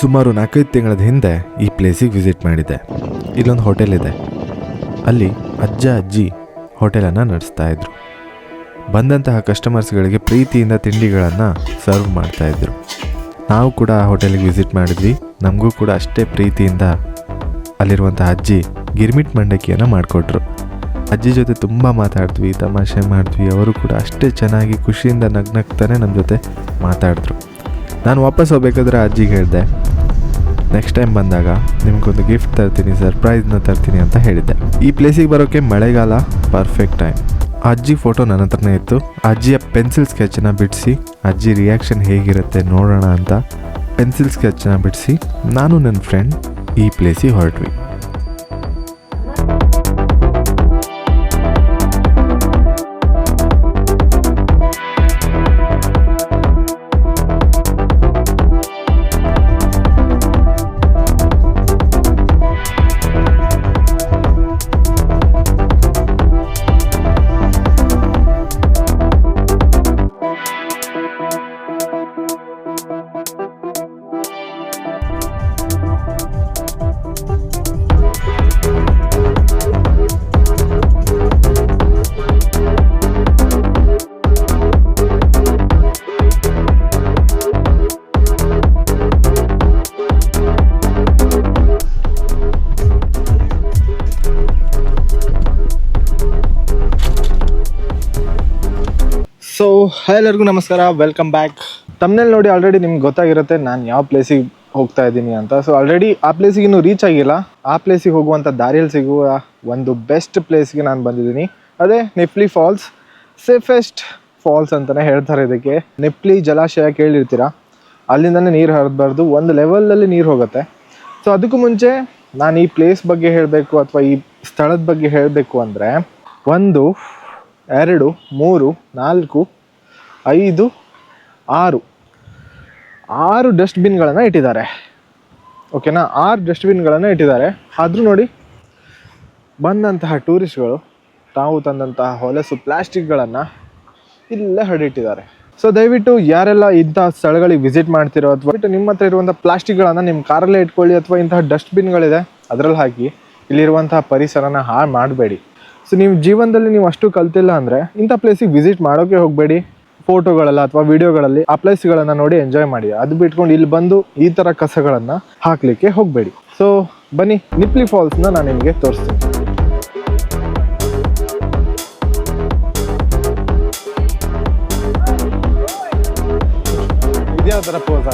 ಸುಮಾರು ನಾಲ್ಕೈದು ತಿಂಗಳ ಹಿಂದೆ ಈ ಪ್ಲೇಸಿಗೆ ವಿಸಿಟ್ ಮಾಡಿದ್ದೆ ಇಲ್ಲೊಂದು ಹೋಟೆಲ್ ಇದೆ. ಅಲ್ಲಿ ಅಜ್ಜ ಅಜ್ಜಿ ಹೋಟೆಲನ್ನು ನಡೆಸ್ತಾ ಇದ್ರು. ಬಂದಂತಹ ಕಸ್ಟಮರ್ಸ್ಗಳಿಗೆ ಪ್ರೀತಿಯಿಂದ ತಿಂಡಿಗಳನ್ನು ಸರ್ವ್ ಮಾಡ್ತಾಯಿದ್ರು ನಾವು ಕೂಡ ಆ ಹೋಟೆಲಿಗೆ ವಿಸಿಟ್ ಮಾಡಿದ್ವಿ. ನಮಗೂ ಕೂಡ ಅಷ್ಟೇ ಪ್ರೀತಿಯಿಂದ ಅಲ್ಲಿರುವಂಥ ಅಜ್ಜಿ ಗಿರ್ಮಿಟ್ ಮಂಡಕ್ಕಿಯನ್ನು ಮಾಡಿಕೊಟ್ರು. ಅಜ್ಜಿ ಜೊತೆ ತುಂಬ ಮಾತಾಡಿದ್ವಿ, ತಮಾಷೆ ಮಾಡಿದ್ವಿ. ಅವರು ಕೂಡ ಅಷ್ಟೇ ಚೆನ್ನಾಗಿ ಖುಷಿಯಿಂದ ನಗ್ನಗ್ತಾನೆ ನಮ್ಮ ಜೊತೆ ಮಾತಾಡಿದ್ರು. ನಾನು ವಾಪಸ್ ಹೋಗ್ಬೇಕಾದ್ರೆ ಅಜ್ಜಿಗೆ ಹೇಳಿದೆ ನೆಕ್ಸ್ಟ್ ಟೈಮ್ ಬಂದಾಗ ನಿಮಗೊಂದು ಗಿಫ್ಟ್ ತರ್ತೀನಿ ಸರ್ಪ್ರೈಸ್ನ ತರ್ತೀನಿ ಅಂತ ಹೇಳಿದ್ದೆ. ಈ ಪ್ಲೇಸಿಗೆ ಬರೋಕ್ಕೆ ಮಳೆಗಾಲ ಪರ್ಫೆಕ್ಟ್ ಟೈಮ್ ಅಜ್ಜಿ ಫೋಟೋ ನನ್ನ ಹತ್ರನೇ ಇತ್ತು. ಅಜ್ಜಿಯ ಪೆನ್ಸಿಲ್ ಸ್ಕೆಚ್ನ ಬಿಡಿಸಿ, ಅಜ್ಜಿ ರಿಯಾಕ್ಷನ್ ಹೇಗಿರುತ್ತೆ ನೋಡೋಣ ಅಂತ ಪೆನ್ಸಿಲ್ ಸ್ಕೆಚನ್ನ ಬಿಡಿಸಿ, ನಾನು ನನ್ನ ಫ್ರೆಂಡ್ ಈ ಪ್ಲೇಸಿಗೆ ಹೊರಟ್ವಿ. ಸೊ ಎಲ್ಲರಿಗೂ ನಮಸ್ಕಾರ. ವೆಲ್ಕಮ್ ಬ್ಯಾಕ್ ತಮ್ಮನೇಲಿ ನೋಡಿ ಆಲ್ರೆಡಿ ನಿಮ್ಗೆ ಗೊತ್ತಾಗಿರುತ್ತೆ, ನಾನು ಯಾವ ಪ್ಲೇಸಿಗೆ ಹೋಗ್ತಾ ಇದ್ದೀನಿ ಅಂತ. ಸೊ ಆಲ್ರೆಡಿ ಆ ಪ್ಲೇಸಿಗೆ ಇನ್ನೂ ರೀಚ್ ಆಗಿಲ್ಲ. ಆ ಪ್ಲೇಸಿಗೆ ಹೋಗುವಂಥ ದಾರಿಯಲ್ಲಿ ಸಿಗುವ ಒಂದು ಬೆಸ್ಟ್ ಪ್ಲೇಸ್ಗೆ ನಾನು ಬಂದಿದ್ದೀನಿ. ಅದೇ ನಿಪ್ಲಿ ಫಾಲ್ಸ್ ಸೇಫೆಸ್ಟ್ ಫಾಲ್ಸ್ ಅಂತಲೇ ಹೇಳ್ತಾರೆ ಇದಕ್ಕೆ. ನಿಪ್ಲಿ ಜಲಾಶಯ ಕೇಳಿರ್ತೀರ? ಅಲ್ಲಿಂದನೇ ನೀರು ಹರಿದ್ಬಾರ್ದು. ಒಂದು ಲೆವೆಲಲ್ಲಿ ನೀರು ಹೋಗುತ್ತೆ. ಸೊ ಅದಕ್ಕೂ ಮುಂಚೆ ನಾನು ಈ ಪ್ಲೇಸ್ ಬಗ್ಗೆ ಹೇಳಬೇಕು ಅಥವಾ ಈ ಸ್ಥಳದ ಬಗ್ಗೆ ಹೇಳಬೇಕು ಅಂದರೆ, ಒಂದು, ಎರಡು, ಮೂರು, ನಾಲ್ಕು ಐದು, ಆರು. ಆರು ಡಸ್ಟ್ಬಿನ್ಗಳನ್ನು ಇಟ್ಟಿದ್ದಾರೆ. ಓಕೆನಾ? ಆರು ಡಸ್ಟ್ಬಿನ್ಗಳನ್ನು ಇಟ್ಟಿದ್ದಾರೆ. ಆದರೂ ನೋಡಿ, ಬಂದಂತಹ ಟೂರಿಸ್ಟ್ಗಳು ತಾವು ತಂದಂತಹ ಹೊಲಸು ಪ್ಲ್ಯಾಸ್ಟಿಕ್ಗಳನ್ನು ಇಲ್ಲೇ ಹರಡಿಟ್ಟಿದ್ದಾರೆ. ಸೊ ದಯವಿಟ್ಟು ಯಾರೆಲ್ಲ ಇಂಥ ಸ್ಥಳಗಳಿಗೆ ವಿಸಿಟ್ ಮಾಡ್ತಿರೋ ಅಥವಾ ನಿಮ್ಮ ಹತ್ರ ಇರುವಂಥ ಪ್ಲಾಸ್ಟಿಕ್ಗಳನ್ನು ನಿಮ್ಮ ಕಾರಲ್ಲೇ ಇಟ್ಕೊಳ್ಳಿ ಅಥವಾ ಇಂತಹ ಡಸ್ಟ್ಬಿನ್ಗಳಿದೆ, ಅದರಲ್ಲಿ ಹಾಕಿ ಇಲ್ಲಿರುವಂತಹ ಪರಿಸರನ ಹಾಳು ಮಾಡಬೇಡಿ. ಸೊ ನೀವು ಜೀವನದಲ್ಲಿ ನೀವು ಅಷ್ಟು ಕಲ್ತಿಲ್ಲ ಅಂದರೆ ಇಂಥ ಪ್ಲೇಸಿಗೆ ವಿಸಿಟ್ ಮಾಡೋಕ್ಕೆ ಹೋಗಬೇಡಿ. ಫೋಟೋಗಳೆಲ್ಲ ಅಥವಾ ವಿಡಿಯೋಗಳಲ್ಲಿ ಆ ಪ್ಲೇಸ್ಗಳನ್ನು ನೋಡಿ ಎಂಜಾಯ್ ಮಾಡಿ. ಅದು ಬಿಟ್ಕೊಂಡು ಇಲ್ಲಿ ಬಂದು ಈ ಥರ ಕಸಗಳನ್ನು ಹಾಕಲಿಕ್ಕೆ ಹೋಗಬೇಡಿ. ಸೊ ಬನ್ನಿ ನಿಪ್ಲಿ ಫಾಲ್ಸ್ನ ನಾನು ನಿಮಗೆ ತೋರಿಸ್ತೀನಿ. ಇದ್ಯಾವ ಥರ ಪೋಸ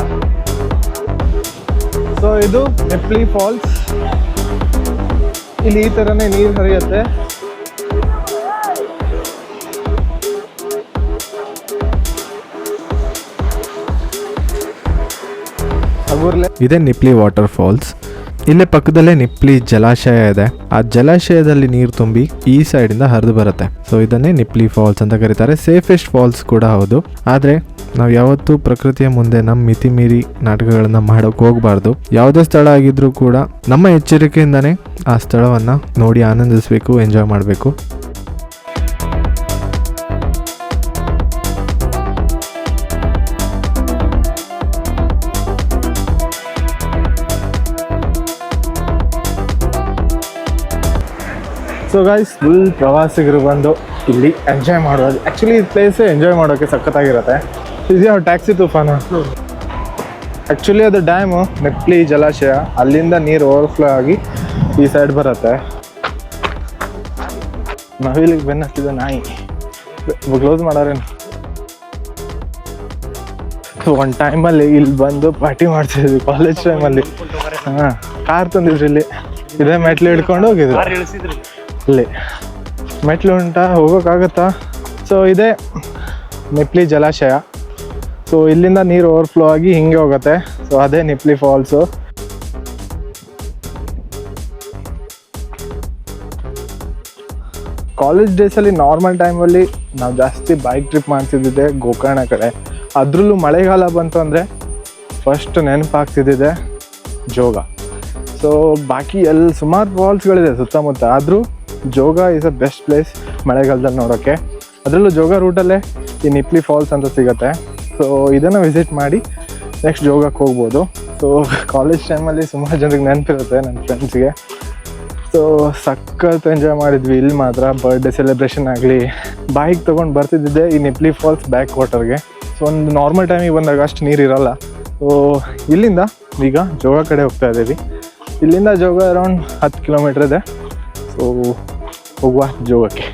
ಸೊ ಇದು ನೆಪ್ಲಿ ಫಾಲ್ಸ್ ಇಲ್ಲಿ ಈ ತರನೇ ನೀರು ಹರಿಯುತ್ತೆ. ಇದೇ ನಿಪ್ಲಿ ವಾಟರ್ ಫಾಲ್ಸ್. ಇಲ್ಲೇ ಪಕ್ಕದಲ್ಲೇ ನಿಪ್ಲಿ ಜಲಾಶಯ ಇದೆ. ಆ ಜಲಾಶಯದಲ್ಲಿ ನೀರು ತುಂಬಿ ಈ ಸೈಡಿಂದ ಹರಿದು ಬರುತ್ತೆ. ಸೊ ಇದನ್ನೇ ನಿಪ್ಲಿ ಫಾಲ್ಸ್ ಅಂತ ಕರೀತಾರೆ. ಸೇಫೆಸ್ಟ್ ಫಾಲ್ಸ್ ಕೂಡ ಹೌದು. ಆದರೆ, ನಾವು ಯಾವತ್ತೂ ಪ್ರಕೃತಿಯ ಮುಂದೆ ನಮ್ಮ ಮಿತಿ ಮೀರಿ ನಾಟಕಗಳನ್ನ ಮಾಡೋಕೆ ಹೋಗಬಾರ್ದು. ಯಾವುದೇ ಸ್ಥಳ ಆಗಿದ್ರೂ ಕೂಡ ನಮ್ಮ ಎಚ್ಚರಿಕೆಯಿಂದನೇ ಆ ಸ್ಥಳವನ್ನು ನೋಡಿ ಆನಂದಿಸಬೇಕು ಎಂಜಾಯ್ ಮಾಡಬೇಕು. ಸೊ ಗೈಸ್ ಫುಲ್ ಪ್ರವಾಸಿಗರು ಬಂದು ಇಲ್ಲಿ ಎಂಜಾಯ್ ಮಾಡೋದು ಆ್ಯಕ್ಚುಲಿ ಈ ಪ್ಲೇಸೇ ಎಂಜಾಯ್ ಮಾಡೋಕ್ಕೆ ಸಖತ್ತಾಗಿರುತ್ತೆ. ಇದೆಯಾ ಟ್ಯಾಕ್ಸಿ ತುಫಾನ? ಆ್ಯಕ್ಚುಲಿ ಅದು ಡ್ಯಾಮು ನೆಪ್ಲಿ ಜಲಾಶಯ. ಅಲ್ಲಿಂದ ನೀರು ಓವರ್ಫ್ಲೋ ಆಗಿ ಈ ಸೈಡ್ ಬರುತ್ತೆ. ನವಿಲಿಗೆ ಬೆನ್ನ ಹತ್ತಿದ ನಾಯಿ. ಕ್ಲೋಸ್ ಮಾಡೋರೇನು? ಒಂದು ಟೈಮಲ್ಲಿ ಇಲ್ಲಿ ಬಂದು ಪಾರ್ಟಿ ಮಾಡ್ತಿದ್ವಿ ಕಾಲೇಜ್ ಟೈಮಲ್ಲಿ ಹಾಂ ಕಾರ್ ತಂದಿದ್ರು ಇಲ್ಲಿ. ಇದೇ ಮೆಟ್ಲು ಹಿಡ್ಕೊಂಡು ಹೋಗಿದ್ರು. ಅಲ್ಲಿ ಮೆಟ್ಲು ಉಂಟಾ, ಹೋಗೋಕ್ಕಾಗತ್ತಾ? ಸೊ ಇದೇ ನಿಪ್ಲಿ ಜಲಾಶಯ. ಸೊ ಇಲ್ಲಿಂದ ನೀರು ಓವರ್ಫ್ಲೋ ಆಗಿ ಹಿಂಗೆ ಹೋಗುತ್ತೆ. ಸೊ ಅದೇ ನಿಪ್ಲಿ ಫಾಲ್ಸು ಕಾಲೇಜ್ ಡೇಸಲ್ಲಿ ನಾರ್ಮಲ್ ಟೈಮಲ್ಲಿ ನಾವು ಜಾಸ್ತಿ ಬೈಕ್ ಟ್ರಿಪ್ ಮಾಡ್ತಿದ್ದಿದ್ದೆ ಗೋಕರ್ಣ ಕಡೆ. ಅದರಲ್ಲೂ ಮಳೆಗಾಲ ಬಂತು ಅಂದರೆ ಫಸ್ಟ್ ನೆನಪಾಗ್ತಿದ್ದಿದೆ ಜೋಗ. ಸೊ ಬಾಕಿ ಎಲ್ಲಿ ಸುಮಾರು ಫಾಲ್ಸ್ಗಳಿದೆ ಸುತ್ತಮುತ್ತ. ಆದರೂ Jog is a best place ಮಳೆಗಾಲದಲ್ಲಿ ನೋಡೋಕ್ಕೆ ಅದರಲ್ಲೂ ಜೋಗ ರೂಟಲ್ಲೇ ಈ ನಿಪ್ಲಿ ಫಾಲ್ಸ್ ಅಂತ ಸಿಗುತ್ತೆ. ಸೊ ಇದನ್ನು ವಿಸಿಟ್ ಮಾಡಿ ನೆಕ್ಸ್ಟ್ ಜೋಗಕ್ಕೆ ಹೋಗ್ಬೋದು. ಸೊ ಕಾಲೇಜ್ ಟೈಮಲ್ಲಿ ಸುಮಾರು ಜನರಿಗೆ ನೆನಪಿರುತ್ತೆ ನನ್ನ ಫ್ರೆಂಡ್ಸ್ಗೆ ಸೊ ಸಖತ್ ಎಂಜಾಯ್ ಮಾಡಿದ್ವಿ. ಇಲ್ಲಿ ಮಾತ್ರ ಬರ್ಡೇ ಸೆಲೆಬ್ರೇಷನ್ ಆಗಲಿ. ಬೈಕ್ ತೊಗೊಂಡು ಬರ್ತಿದ್ದಿದ್ದೆ ಈ ನಿಪ್ಲಿ ಫಾಲ್ಸ್ ಬ್ಯಾಕ್ ವಾಟರ್ಗೆ ಸೊ ಒಂದು ನಾರ್ಮಲ್ ಟೈಮಿಗೆ ಬಂದಾಗ ಅಷ್ಟು ನೀರು ಇರೋಲ್ಲ. ಸೊ ಇಲ್ಲಿಂದ ಈಗ ಜೋಗ ಕಡೆ ಹೋಗ್ತಾ ಇದ್ದೀವಿ. ಇಲ್ಲಿಂದ ಜೋಗ ಅರೌಂಡ್ ಹತ್ತು ಕಿಲೋಮೀಟ್ರ್ ಇದೆ. ಸೊ ಹೋಗುವ ಜೋಗಕ್ಕೆ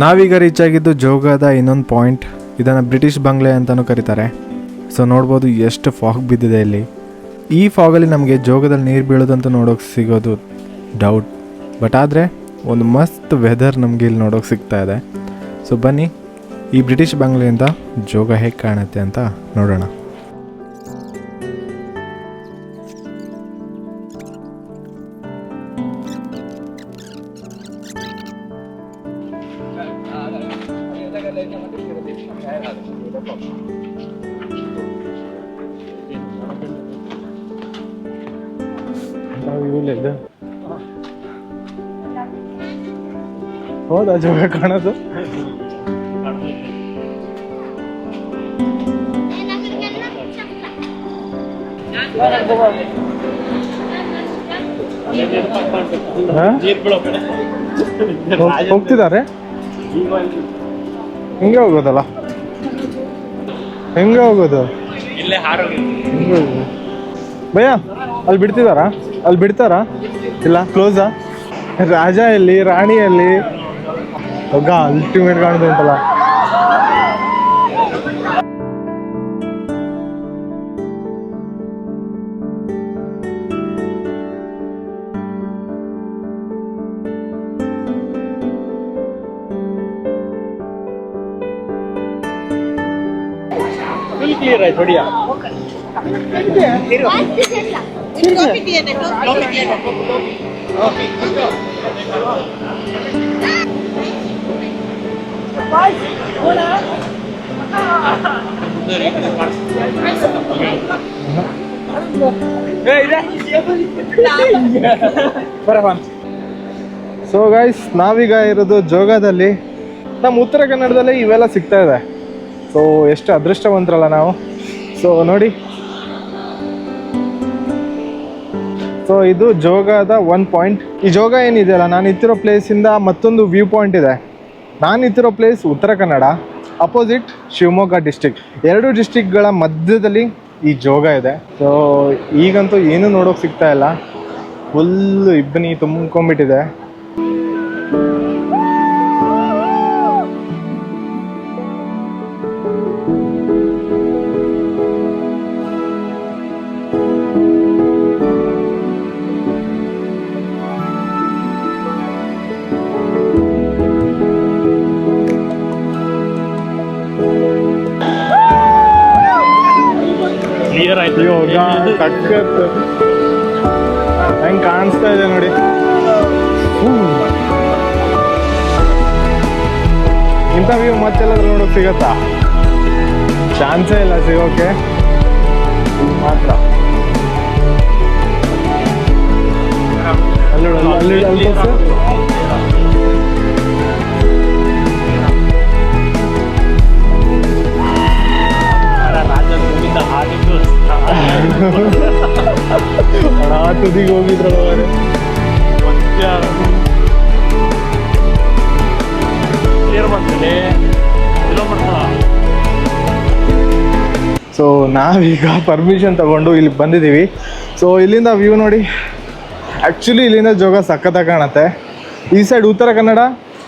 ನಾವೀಗ ರೀಚ್ ಆಗಿದ್ದು ಜೋಗದ ಇನ್ನೊಂದು ಪಾಯಿಂಟ್ ಇದನ್ನು ಬ್ರಿಟಿಷ್ ಬಂಗ್ಲೆ ಅಂತಲೂ ಕರೀತಾರೆ. ಸೊ ನೋಡ್ಬೋದು ಎಷ್ಟು ಫಾಗ್ ಬಿದ್ದಿದೆ ಇಲ್ಲಿ. ಈ ಫಾಗಲ್ಲಿ ನಮಗೆ ಜೋಗದಲ್ಲಿ ನೀರು ಬೀಳೋದಂತ ನೋಡೋಕೆ ಸಿಗೋದು ಡೌಟ್ ಬಟ್ ಆದರೆ, ಒಂದು ಮಸ್ತ್ ವೆದರ್ ನಮಗೆ ಇಲ್ಲಿ ನೋಡೋಕೆ ಸಿಗ್ತಾ ಇದೆ. ಸೊ ಬನ್ನಿ, ಈ ಬ್ರಿಟಿಷ್ ಬಂಗ್ಲೆಯಿಂದ ಜೋಗ ಹೇಗೆ ಕಾಣುತ್ತೆ ಅಂತ ನೋಡೋಣ. ಹೌದಾ ಜೋಗ ಕಾಣೋದು ಹೋಗ್ತಿದ್ದಾರೆ ಹೆಂಗೆ ಹೋಗೋದಲ್ಲ? ಹೆಂಗೆ ಹೋಗೋದು? ಹೆಂಗೆ ಹೋಗೋದು? ಭಯ? ಅಲ್ಲಿ ಬಿಡ್ತಿದಾರಾ? ಅಲ್ಲಿ ಬಿಡ್ತಾರಾ? ಇಲ್ಲ ಕ್ಲೋಸಾ ರಾಜ ಎಲ್ಲಿ ರಾಣಿ ಎಲ್ಲಿ? ಹೋಗ ಅಲ್ಟಿಮೇಟ್ ಕಾಣುದು ಉಂಟಲ್ಲ. क्लियर है बढ़िया coffee tiene, coffee tiene. So guys ನಾವೀಗ ಇರೋದು ಜೋಗದಲ್ಲಿ ನಮ್ಮ ಉತ್ತರ ಕನ್ನಡದಲ್ಲಿ ಇವೆಲ್ಲ ಸಿಗ್ತಾ ಇದೆ ಸೊ ಎಷ್ಟು ಅದೃಷ್ಟವಂತರಲ್ಲ ನಾವು. ಸೊ ನೋಡಿ. ಸೊ ಇದು ಜೋಗದ ಒನ್ ಪಾಯಿಂಟ್ ಈ ಜೋಗ ಏನಿದೆಯಲ್ಲ, ನಾನು ಇತ್ತಿರೋ ಪ್ಲೇಸಿಂದ ಮತ್ತೊಂದು ವ್ಯೂ ಪಾಯಿಂಟ್ ಇದೆ. ನಾನು ಇತ್ತಿರೋ place Uttara Kannada opposite Shivamogga district ಎರಡು ಡಿಸ್ಟಿಕ್ಗಳ ಮಧ್ಯದಲ್ಲಿ ಈ ಜೋಗ ಇದೆ. ಸೊ ಈಗಂತೂ ಏನೂ ನೋಡೋಕೆ ಸಿಗ್ತಾ ಇಲ್ಲ. ಫುಲ್ಲು ಇಬ್ಬನಿ ತುಂಬ್ಕೊಂಡ್ಬಿಟ್ಟಿದೆ. ಇಂಥ ವ್ಯೂ ಮತ್ತೆಲ್ಲಾದ್ರೂ ನೋಡೋಕೆ ಸಿಗತ್ತಾ? ಚಾನ್ಸೇ ಇಲ್ಲ ಸಿಗೋಕೆ. ಮಾತ್ರ. ಅಲ್ಲಿ ಅಲ್ಲಿ ತುದಿಗೆ ಹೋಗಿದ್ರಲ್ಲ ಸೊ ನಾವೀಗ ಪರ್ಮಿಷನ್ ತಗೊಂಡು ಇಲ್ಲಿ ಬಂದಿದ್ದೀವಿ. ಸೊ ಇಲ್ಲಿಂದ ವ್ಯೂ ನೋಡಿ. ಆ್ಯಕ್ಚುಲಿ ಇಲ್ಲಿಂದ ಜೋಗ ಸಖತ್ತಾಗಿ ಕಾಣುತ್ತೆ. ಈ ಸೈಡ್ ಉತ್ತರ ಕನ್ನಡ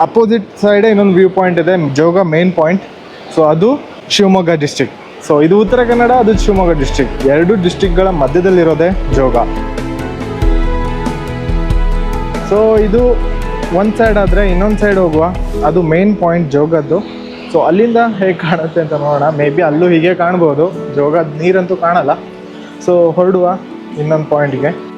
ಅಪೋಸಿಟ್ ಸೈಡೇ ಇನ್ನೊಂದು ವ್ಯೂ ಪಾಯಿಂಟ್ ಇದೆ, ಜೋಗ ಮೇನ್ ಪಾಯಿಂಟ್ ಸೊ ಅದು ಶಿವಮೊಗ್ಗ ಡಿಸ್ಟಿಕ್ ಸೊ ಇದು ಉತ್ತರ ಕನ್ನಡ, ಅದು ಶಿವಮೊಗ್ಗ ಡಿಸ್ಟಿಕ್ ಎರಡು ಡಿಸ್ಟಿಕ್ಗಳ ಮಧ್ಯದಲ್ಲಿರೋದೆ ಜೋಗ. ಸೊ ಇದು ಒಂದು ಸೈಡ್ ಆದರೆ ಇನ್ನೊಂದು ಸೈಡ್ ಹೋಗುವ. ಅದು ಮೇನ್ ಪಾಯಿಂಟ್ ಜೋಗದ್ದು. ಸೊ ಅಲ್ಲಿಂದ ಹೇಗೆ ಕಾಣುತ್ತೆ ಅಂತ ನೋಡೋಣ. ಮೇ ಬಿ ಅಲ್ಲೂ ಹೀಗೆ ಕಾಣ್ಬೋದು. ಜೋಗದ ನೀರಂತೂ ಕಾಣಲ್ಲ. ಸೊ ಹೊರಡುವ ಇನ್ನೊಂದು ಪಾಯಿಂಟ್ಗೆ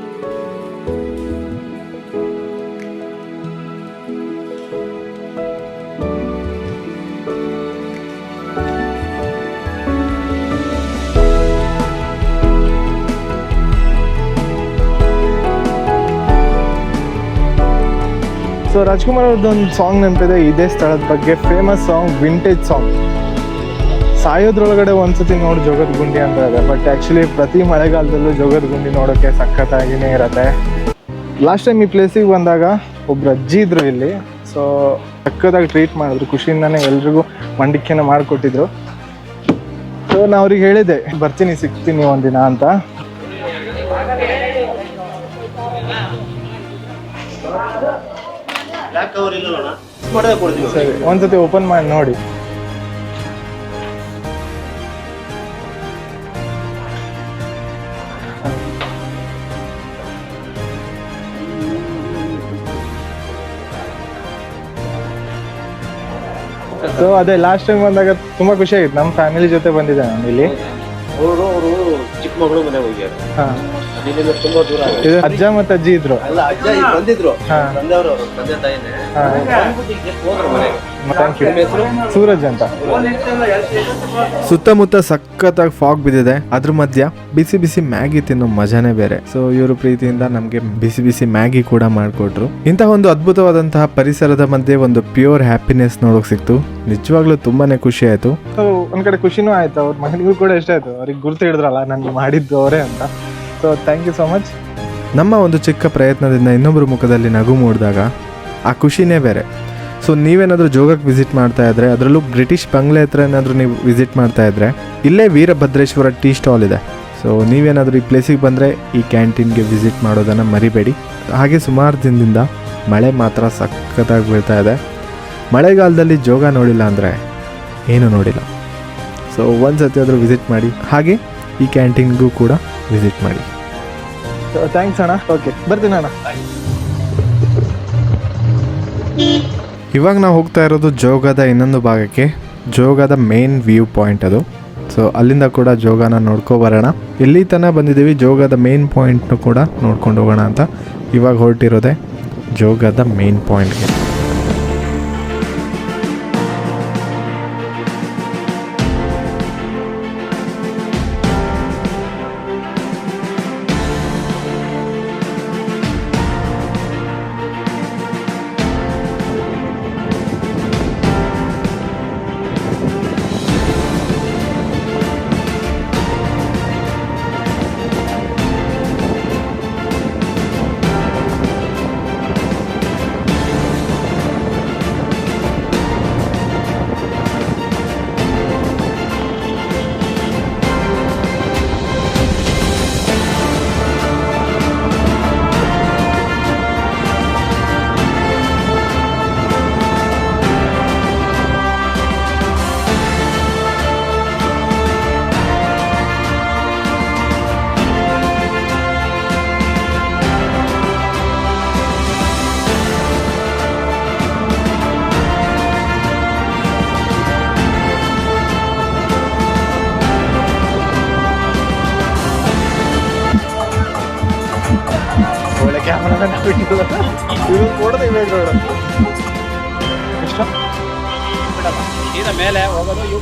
ಸೊ ರಾಜ್ಕುಮಾರ್ ಅವ್ರದ್ದೊಂದು ಸಾಂಗ್ ನೆನಪಿದೆ. ಇದೇ ಸ್ಥಳದ ಬಗ್ಗೆ ಫೇಮಸ್ ಸಾಂಗ್ ವಿಂಟೇಜ್ ಸಾಂಗ್ ಸಾಯೋದ್ರೊಳಗಡೆ ಒಂದ್ಸತಿ ನೋಡಿ ಜೋಗದ ಗುಂಡಿ ಅಂತ ಇದೆ. ಬಟ್ ಆ್ಯಕ್ಚುಲಿ ಪ್ರತಿ ಮಳೆಗಾಲದಲ್ಲೂ ಜೋಗದ ಗುಂಡಿ ನೋಡೋಕ್ಕೆ ಸಖತ್ತಾಗಿನೇ ಇರತ್ತೆ. ಲಾಸ್ಟ್ ಟೈಮ್ ಈ ಪ್ಲೇಸಿಗೆ ಬಂದಾಗ ಒಬ್ರು ಅಜ್ಜಿ ಇದ್ರು ಇಲ್ಲಿ. ಸೊ ಸಕ್ಕದಾಗಿ ಟ್ರೀಟ್ ಮಾಡಿದ್ರು. ಖುಷಿಯಿಂದನೇ ಎಲ್ರಿಗೂ ಮಂಡಿಕೆನ ಮಾಡಿಕೊಟ್ಟಿದ್ರು. ಸೊ ನಾ ಅವ್ರಿಗೆ ಹೇಳಿದೆ, ಬರ್ತೀನಿ, ಸಿಗ್ತೀನಿ ಒಂದಿನ ಅಂತ. ಬ್ಲಾಕ್ ಕವರ್ ಇಲ್ಲ ನೋಡ. ಮಾಡೇ ಕೊಡ್ತೀವಿ. ಸರಿ ಒಂದ್ಸತಿ ಓಪನ್ ಮಾಡಿ ನೋಡಿ. ಸೊ ಅದೇ ಲಾಸ್ಟ್ ಟೈಮ್ ಬಂದಾಗ ತುಂಬಾ ಖುಷಿ ಆಗಿತ್ತು. ನಮ್ಮ ಫ್ಯಾಮಿಲಿ ಜೊತೆ ಬಂದಿದ್ದೆ ನಾನು ಇಲ್ಲಿ. ಅವರು ಅವರು ಚಿಕ್ಕಮಗಳು ಮನೆ ಹೋಗ್ಯಾರ ಹಾ. ಇದು ಅಜ್ಜ ಮತ್ತು ಅಜ್ಜಿ ಇದ್ರು. ಅಲ್ಲ ಅಜ್ಜ ಇಲ್ಲಿ ಬಂದಿದ್ರು. ಹಾ. ಅವರು ತಂದೆ ತಾಯಿನೇ. ಹಾ. ಬಂದ್ಬಿಟ್ಟು ಈಗ ಹೋದ್ರು ಮನೆಗೆ. ಥ್ಯಾಂಕ್ ಯು ಸೂರಜ್ ಅಂತ. ಸುತ್ತಮುತ್ತ ಸಖತ್ತಾಗಿ ಫಾಗ್ ಬಿದ್ದಿದೆ. ಅದ್ರ ಮಧ್ಯ ಬಿಸಿ ಬಿಸಿ ಮ್ಯಾಗಿ ತಿನ್ನೋ ಮಜಾನೇ ಬೇರೆ. ಸೊ ಇವರು ಪ್ರೀತಿಯಿಂದ ನಮಗೆ ಬಿಸಿ ಬಿಸಿ ಮ್ಯಾಗಿ ಕೂಡ ಮಾಡಿಕೊಟ್ರು. ಇಂತಹ ಒಂದು ಅದ್ಭುತವಾದಂತಹ ಪರಿಸರದ ಮಧ್ಯೆ ಒಂದು ಪ್ಯೂರ್ ಹ್ಯಾಪಿನೆಸ್ ನೋಡೋಕೆ ಸಿಕ್ತು. ನಿಜವಾಗ್ಲೂ ತುಂಬಾನೇ ಖುಷಿ ಆಯ್ತು. ಸೊ ಒಂದ್ ಕಡೆ ಖುಷಿನೂ ಆಯ್ತು. ಅವ್ರ ಮಹಿಳೆಗೂ ಕೂಡ ಇಷ್ಟ ಆಯ್ತು ಅವ್ರಿಗೆ ಗುರ್ತು ಹಿಡಿದ್ರಲ್ಲ ನಾನು ಮಾಡಿದ್ದು ಅವರೇ ಅಂತ. So thank you so much ನಮ್ಮ ಒಂದು ಚಿಕ್ಕ ಪ್ರಯತ್ನದಿಂದ ಇನ್ನೊಬ್ಬರ ಮುಖದಲ್ಲಿ ನಗು ಮೂಡಿದಾಗ ಆ ಖುಷಿನೇ ಬೇರೆ. ಸೊ ನೀವೇನಾದರೂ ಜೋಗಕ್ಕೆ ವಿಸಿಟ್ ಮಾಡ್ತಾ ಇದ್ರೆ, ಅದರಲ್ಲೂ ಬ್ರಿಟಿಷ್ ಬಂಗ್ಲೆ ಹತ್ರ ಏನಾದರೂ ನೀವು ವಿಸಿಟ್ ಮಾಡ್ತಾ ಇದ್ರೆ, ಇಲ್ಲೇ ವೀರಭದ್ರೇಶ್ವರ ಟೀ ಸ್ಟಾಲ್ ಇದೆ. ಸೊ ನೀವೇನಾದರೂ ಈ ಪ್ಲೇಸಿಗೆ ಬಂದರೆ ಈ ಕ್ಯಾಂಟೀನ್ಗೆ ವಿಸಿಟ್ ಮಾಡೋದನ್ನು ಮರಿಬೇಡಿ. ಹಾಗೆ ಸುಮಾರು ದಿನದಿಂದ ಮಳೆ ಮಾತ್ರ ಸಖತ್ತಾಗಿ ಬೀಳ್ತಾ ಇದೆ. ಮಳೆಗಾಲದಲ್ಲಿ ಜೋಗ ನೋಡಿಲ್ಲ ಅಂದರೆ ಏನೂ ನೋಡಿಲ್ಲ. ಸೊ ಒಂದು ಸತಿ ಆದರೂ ವಿಸಿಟ್ ಮಾಡಿ. ಹಾಗೆ ಈ ಕ್ಯಾಂಟೀನ್ಗೂ ಕೂಡ ವಿಸಿಟ್ ಮಾಡಿ. ಥ್ಯಾಂಕ್ಸ್ ಅಣ್ಣ. ಓಕೆ ಬರ್ತೀನಿ ಅಣ್ಣ. ಇವಾಗ ನಾವು ಹೋಗ್ತಾ ಇರೋದು ಜೋಗದ ಇನ್ನೊಂದು ಭಾಗಕ್ಕೆ ಜೋಗದ ಮೇನ್ ವ್ಯೂ ಪಾಯಿಂಟ್ ಅದು. ಸೊ ಅಲ್ಲಿಂದ ಕೂಡ ಜೋಗನ ನೋಡ್ಕೊ ಬರೋಣ. ಇಲ್ಲಿ ತನಕ ಬಂದಿದ್ದೀವಿ ಜೋಗದ ಮೇನ್ ಪಾಯಿಂಟ್ನು ಕೂಡ ನೋಡ್ಕೊಂಡು ಹೋಗೋಣ ಅಂತ. ಇವಾಗ ಹೊರಟಿರೋದೆ ಜೋಗದ ಮೇನ್ ಪಾಯಿಂಟ್ಗೆ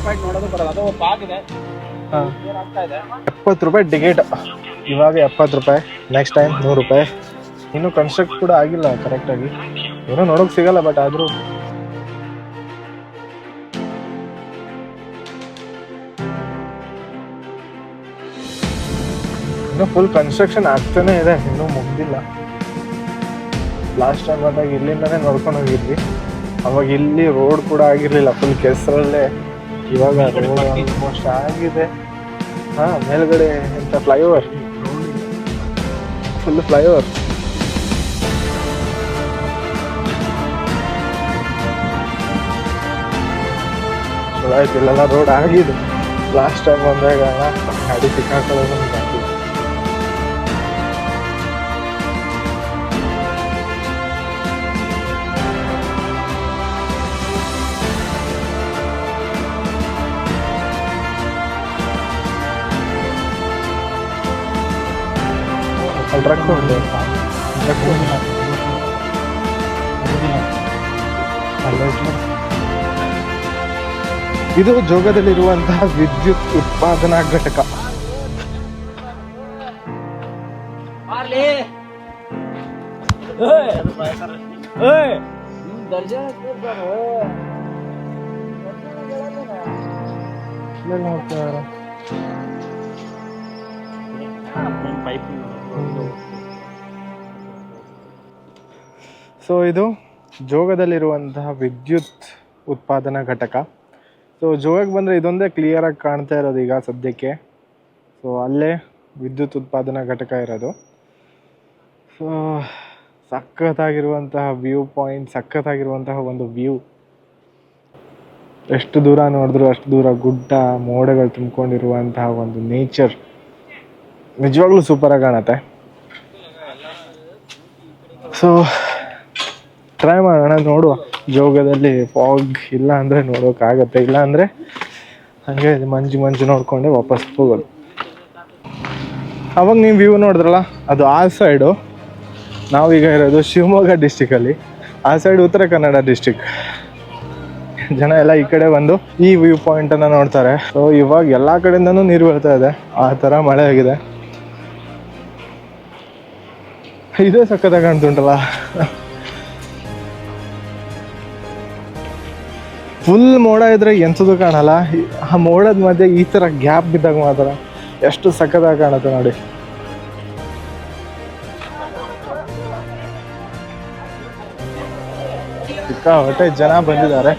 ಪಾಯಿಂಟ್ ನೋಡೋದು ಬರೋದು ಅದು ಬಾಗಿದೆ. ಹಾಂ. ಇದೆ? ಎಪ್ಪತ್ತು ರೂಪಾಯಿ ಟಿಕೆಟ್. ಇವಾಗ ಎಪ್ಪತ್ತು ರೂಪಾಯಿ. ನೆಕ್ಸ್ಟ್ ಟೈಮ್ ನೂರು ರೂಪಾಯಿ. ಇನ್ನೂ ಕನ್ಸ್ಟ್ರಕ್ಟ್ ಕೂಡ ಆಗಿಲ್ಲ ಕರೆಕ್ಟಾಗಿ ಏನೋ ನೋಡೋಕೆ ಸಿಗಲ್ಲ ಬಟ್ ಆದರೂ. ಇನ್ನೂ ಫುಲ್ ಕನ್ಸ್ಟ್ರಕ್ಷನ್ ಆಗ್ತಾನೆ ಇದೆ. ಇನ್ನೂ ಮುಗ್ದಿಲ್ಲ. ಲಾಸ್ಟ್ ಟೈಮ್ ಬಂದಾಗ ಇಲ್ಲಿಂದನೇ ನೋಡ್ಕೊಂಡು ಹೋಗಿದ್ವಿ. ಅವಾಗ ಇಲ್ಲಿ ರೋಡ್ ಕೂಡ ಆಗಿರಲಿಲ್ಲ. ಫುಲ್ ಕೆಸರಲ್ಲೇ. ಇವಾಗ ಆಲ್ಮೋಸ್ಟ್ ಆಗಿದೆ. ಹಾ, ಮೇಲ್ಗಡೆ ಎಂತ ಫ್ಲೈಓವರ್ ಫುಲ್ ಫ್ಲೈಓವರ್ ಓವರ್ ಆಯ್ತು, ಇಲ್ಲೆಲ್ಲ ರೋಡ್ ಆಗಿದೆ. ಲಾಸ್ಟ್ ಟೈಮ್ ಬಂದಾಗ ಗಾಡಿ ಸಿಕ್ಕಾಕೊಳ್ಳೋದು ಟ್ರಕ್ ಉಂಟು ಇದು ಜೋಗದಲ್ಲಿರುವಂತಹ ವಿದ್ಯುತ್ ಉತ್ಪಾದನಾ ಘಟಕ. ಎಲ್ಲೆಲ್ಲ ಹೋಗ್ತಿದಾರೆ? ಸೊ ಇದು ಜೋಗದಲ್ಲಿರುವಂತಹ ವಿದ್ಯುತ್ ಉತ್ಪಾದನಾ ಘಟಕ. ಸೊ ಜೋಗಕ್ಕೆ ಬಂದರೆ ಇದೊಂದೇ ಕ್ಲಿಯರಾಗಿ ಕಾಣ್ತಾ ಇರೋದು ಈಗ ಸದ್ಯಕ್ಕೆ. ಸೊ ಅಲ್ಲೇ ವಿದ್ಯುತ್ ಉತ್ಪಾದನಾ ಘಟಕ ಇರೋದು. ಸೊ ಸಖತ್ತಾಗಿರುವಂತಹ ವ್ಯೂ ಪಾಯಿಂಟ್ ಸಖತ್ತಾಗಿರುವಂತಹ ಒಂದು ವ್ಯೂ ಎಷ್ಟು ದೂರ ನೋಡಿದ್ರು ಅಷ್ಟು ದೂರ ಗುಡ್ಡ, ಮೋಡಗಳು ತುಂಬಿಕೊಂಡಿರುವಂತಹ ಒಂದು ನೇಚರ್ ನಿಜವಾಗ್ಲೂ ಸೂಪರಾಗಿ ಕಾಣುತ್ತೆ. ಸೊ ಟ್ರೈ ಮಾಡೋಣ, ನೋಡುವ. ಜೋಗದಲ್ಲಿ ಫಾಗ್ ಇಲ್ಲ ಅಂದರೆ ನೋಡೋಕ್ಕಾಗತ್ತೆ ಇಲ್ಲ ಅಂದರೆ ಹಾಗೆ ಮಂಜು ಮಂಜು ನೋಡಿಕೊಂಡೆ ವಾಪಸ್ ಹೋಗೋದು. ಅವಾಗ ನೀವು ವ್ಯೂ ನೋಡಿದ್ರಲ್ಲ, ಅದು ಆ ಸೈಡು ನಾವೀಗ ಇರೋದು ಶಿವಮೊಗ್ಗ ಡಿಸ್ಟಿಕಲ್ಲಿ ಆ ಸೈಡ್ ಉತ್ತರ ಕನ್ನಡ ಡಿಸ್ಟಿಕ್ ಜನ ಎಲ್ಲ ಈ ಕಡೆ ಬಂದು ಈ ವ್ಯೂ ಪಾಯಿಂಟನ್ನು ನೋಡ್ತಾರೆ. ಸೊ ಇವಾಗ ಎಲ್ಲ ಕಡೆಯಿಂದನೂ ನೀರು ಬೀಳ್ತಾ ಇದೆ. ಆ ಥರ ಮಳೆ ಆಗಿದೆ. ಇದೇ ಸಕ್ಕತ್ತಾಗಿ ಕಾಣ್ತುಂಟಲ್ಲ ಫುಲ್ ಮೋಡ ಇದ್ರೆ ಎಂಥದ್ದು ಕಾಣಲ್ಲ. ಆ ಮೋಡದ ಮಧ್ಯೆ ಈ ಥರ ಗ್ಯಾಪ್ ಬಿದ್ದಾಗ ಮಾತ್ರ ಎಷ್ಟು ಸಕ್ಕತ್ತಾಗಿ ಕಾಣುತ್ತೆ ನೋಡಿ. ಹೊಟ್ಟೆ ಜನ ಬಂದಿದ್ದಾರೆ.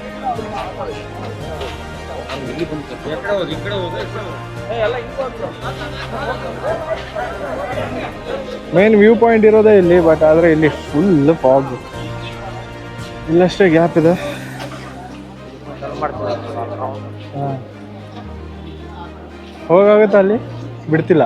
ಮೇನ್ ವ್ಯೂ ಪಾಯಿಂಟ್ ಇರೋದೇ ಇಲ್ಲಿ ಬಟ್ ಆದರೆ ಇಲ್ಲಿ ಫುಲ್ ಫಾಗ್ ಇಲ್ಲಷ್ಟೇ ಗ್ಯಾಪ್ ಇದೆ. ಹೋಗಾಗುತ್ತೆ ಅಲ್ಲಿ? ಬಿಡ್ತಿಲ್ಲ.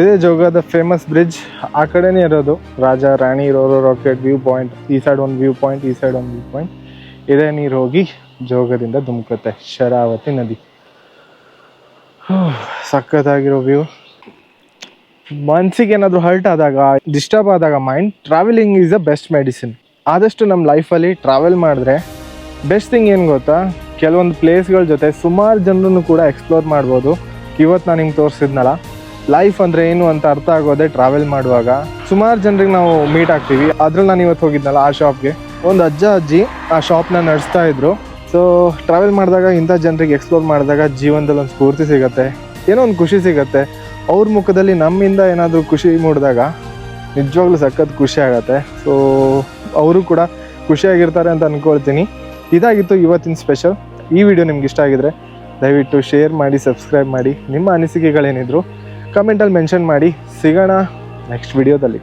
ಇದೇ ಜೋಗದ ಫೇಮಸ್ ಬ್ರಿಡ್ಜ್ ಆ ಕಡೆನೇ ಇರೋದು. Raja, Rani, Roarer Rocket view point ಈ ಸೈಡ್ ಒಂದು ವ್ಯೂ ಪಾಯಿಂಟ್ ಈ ಸೈಡ್ ಒಂದು ವ್ಯೂ ಪಾಯಿಂಟ್ ಇದೇ ನೀರು ಹೋಗಿ ಜೋಗದಿಂದ ಧುಮುಕುತ್ತೆ, ಶರಾವತಿ ನದಿ. ಸಖತ್ತಾಗಿರೋ ವ್ಯೂ ಮನ್ಸಿಗೆ ಏನಾದರೂ ಹರ್ಟ್ ಆದಾಗ ಡಿಸ್ಟರ್ಬ್ ಆದಾಗ mind travelling is a best medicine ಆದಷ್ಟು ನಮ್ಮ ಲೈಫಲ್ಲಿ ಟ್ರಾವೆಲ್ ಮಾಡಿದ್ರೆ ಬೆಸ್ಟ್ ಥಿಂಗ್ ಏನು ಗೊತ್ತಾ? ಕೆಲವೊಂದು ಪ್ಲೇಸ್ಗಳ ಜೊತೆ ಸುಮಾರು ಜನರನ್ನು ಕೂಡ ಎಕ್ಸ್ಪ್ಲೋರ್ ಮಾಡ್ಬೋದು. ಇವತ್ತು ನಾನು ನಿಮ್ಗೆ ತೋರಿಸಿದ್ನಲ್ಲ ಲೈಫ್ ಅಂದರೆ ಏನು ಅಂತ ಅರ್ಥ ಆಗೋದೆ ಟ್ರಾವೆಲ್ ಮಾಡುವಾಗ. ಸುಮಾರು ಜನರಿಗೆ ನಾವು ಮೀಟ್ ಆಗ್ತೀವಿ. ಅದ್ರಲ್ಲಿ ನಾನು ಇವತ್ತು ಹೋಗಿದ್ನಲ್ಲ, ಆ ಶಾಪ್ಗೆ ಒಂದು ಅಜ್ಜ ಅಜ್ಜಿ ಆ ಶಾಪ್ನ ನಡೆಸ್ತಾ ಇದ್ರು. ಸೊ ಟ್ರಾವೆಲ್ ಮಾಡಿದಾಗ ಇಂಥ ಜನರಿಗೆ ಎಕ್ಸ್ಪ್ಲೋರ್ ಮಾಡಿದಾಗ ಜೀವನದಲ್ಲಿ ಒಂದು ಸ್ಫೂರ್ತಿ ಸಿಗುತ್ತೆ. ಏನೋ ಒಂದು ಖುಷಿ ಸಿಗುತ್ತೆ. ಅವ್ರ ಮುಖದಲ್ಲಿ ನಮ್ಮಿಂದ ಏನಾದರೂ ಖುಷಿ ಮೂಡಿದಾಗ ನಿಜವಾಗ್ಲೂ ಸಖತ್ ಖುಷಿ ಆಗುತ್ತೆ. ಸೊ ಅವರು ಕೂಡ ಖುಷಿಯಾಗಿರ್ತಾರೆ ಅಂತ ಅಂದ್ಕೊಳ್ತೀನಿ ಇದಾಗಿತ್ತು ಇವತ್ತಿನ ಸ್ಪೆಷಲ್ ಈ ವಿಡಿಯೋ ನಿಮ್ಗೆ ಇಷ್ಟ ಆಗಿದ್ರೆ ದಯವಿಟ್ಟು ಶೇರ್ ಮಾಡಿ ಸಬ್ಸ್ಕ್ರೈಬ್ ಮಾಡಿ. ನಿಮ್ಮ ಅನಿಸಿಕೆಗಳೇನಿದ್ರು ಕಮೆಂಟಲ್ಲಿ ಮೆನ್ಷನ್ ಮಾಡಿ ಸಿಗೋಣ ನೆಕ್ಸ್ಟ್ ವಿಡಿಯೋದಲ್ಲಿ